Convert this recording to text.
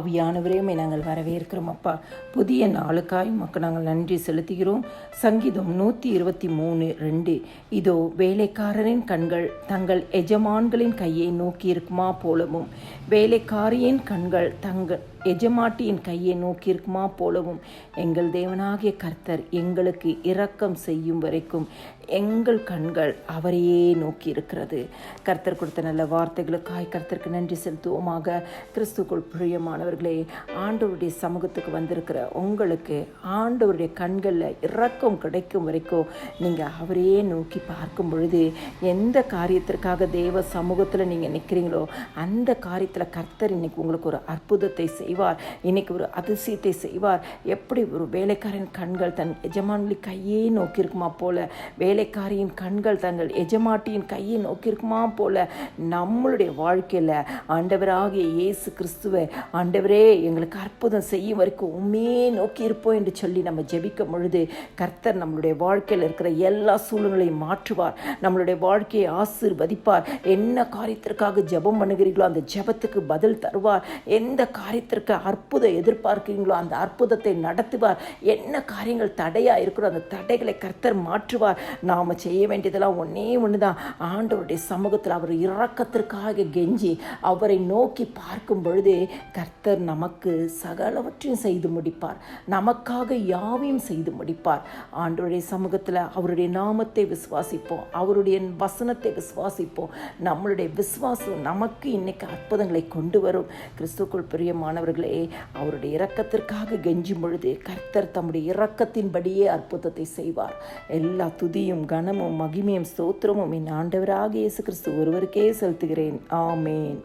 ஆவியானவரையுமே நாங்கள் வரவேற்கிறோம். அப்பா புதிய நாளுக்காய் மக்கள் நாங்கள் நன்றி செலுத்துகிறோம். சங்கீதம் நூற்றி இருபத்தி மூணு ரெண்டு. இதோ வேலைக்காரரின் கண்கள் தங்கள் எஜமான்களின் கையை நோக்கி இருக்குமா போலவும். வேலைக்காரியின் கண்கள் தங்கள் எஜமாட்டியின் கையை நோக்கி இருக்குமா போலவும். எங்கள் தேவனாகிய கர்த்தர் எங்களுக்கு இரக்கம் செய்யும் வரைக்கும் எங்கள் கண்கள் அவரையே நோக்கி இருக்கிறது. கர்த்தர் கொடுத்த நல்ல வார்த்தைகளுக்காய் கர்த்தருக்கு நன்றி செலுத்துவோமாக. கிறிஸ்துக்குள் பிரியமானவர்களே ஆண்டவருடைய சமூகத்துக்கு வந்திருக்கிற உங்களுக்கு ஆண்டவருடைய கண்களில் இறக்கம் கிடைக்கும் வரைக்கும் நீங்கள் அவரையே நோக்கி பார்க்கும் பொழுது எந்த காரியத்திற்காக தேவ சமூகத்தில் நீங்கள் நிற்கிறீங்களோ அந்த காரியத்தில் கர்த்தர் இன்னைக்கு உங்களுக்கு ஒரு அற்புதத்தை செய்வார் இன்னைக்கு ஒரு அதிசயத்தை செய்வார். எப்படி ஒரு வேலைக்காரன் கண்கள் தன் எஜமானி கையே நோக்கி இருக்குமா போல வேலைக்காரியின் கண்கள் தங்கள் எஜமாட்டியின் கையை நோக்கி இருக்குமா போல நம்மளுடைய வாழ்க்கையில் ஆண்டவராகிய இயேசு கிறிஸ்துவை ஆண்டவரே எங்களுக்கு அற்புதம் செய்யும் வரைக்கும் உண்மையே நோக்கி இருப்போம் என்று சொல்லி நம்ம ஜெபிக்கும் பொழுது கர்த்தர் நம்மளுடைய வாழ்க்கையில் இருக்கிற எல்லா சூழ்நிலையும் மாற்றுவார். நம்மளுடைய வாழ்க்கையை ஆசீர்வதிப்பார். என்ன காரியத்திற்காக ஜெபம் பண்ணுகிறீர்களோ அந்த ஜெபத்துக்கு பதில் தருவார். எந்த காரியத்திற்கு அற்புதம் எதிர்பார்க்கிறீங்களோ அந்த அற்புதத்தை நடத்துவார். என்ன காரியங்கள் தடையாக இருக்கிறோ அந்த தடைகளை கர்த்தர் மாற்றுவார். நாம் செய்ய வேண்டியதெல்லாம் ஒன்றே ஒன்று தான் ஆண்டவருடைய சமூகத்தில் அவர் இறக்கத்திற்காக கெஞ்சி அவரை நோக்கி பார்க்கும் பொழுது கர்த்தர் நமக்கு சகலவற்றையும் செய்து முடிப்பார். நமக்காக யாவையும் செய்து முடிப்பார். ஆண்டோடைய சமூகத்தில் அவருடைய நாமத்தை விசுவாசிப்போம். அவருடைய வசனத்தை விசுவாசிப்போம். நம்மளுடைய விசுவாசம் நமக்கு இன்னைக்கு அற்புதங்களை கொண்டு வரும். கிறிஸ்துக்குள் பிரியமானவர்களே அவருடைய இரக்கத்திற்காக கெஞ்சும் பொழுது கர்த்தர் தம்முடைய இரக்கத்தின்படியே அற்புதத்தை செய்வார். எல்லா துதியும் கனமும் மகிமையும் ஸ்தோத்திரமும் என் ஆண்டவராக இயேசு கிறிஸ்து ஒருவருக்கே செலுத்துகிறேன். ஆமேன்.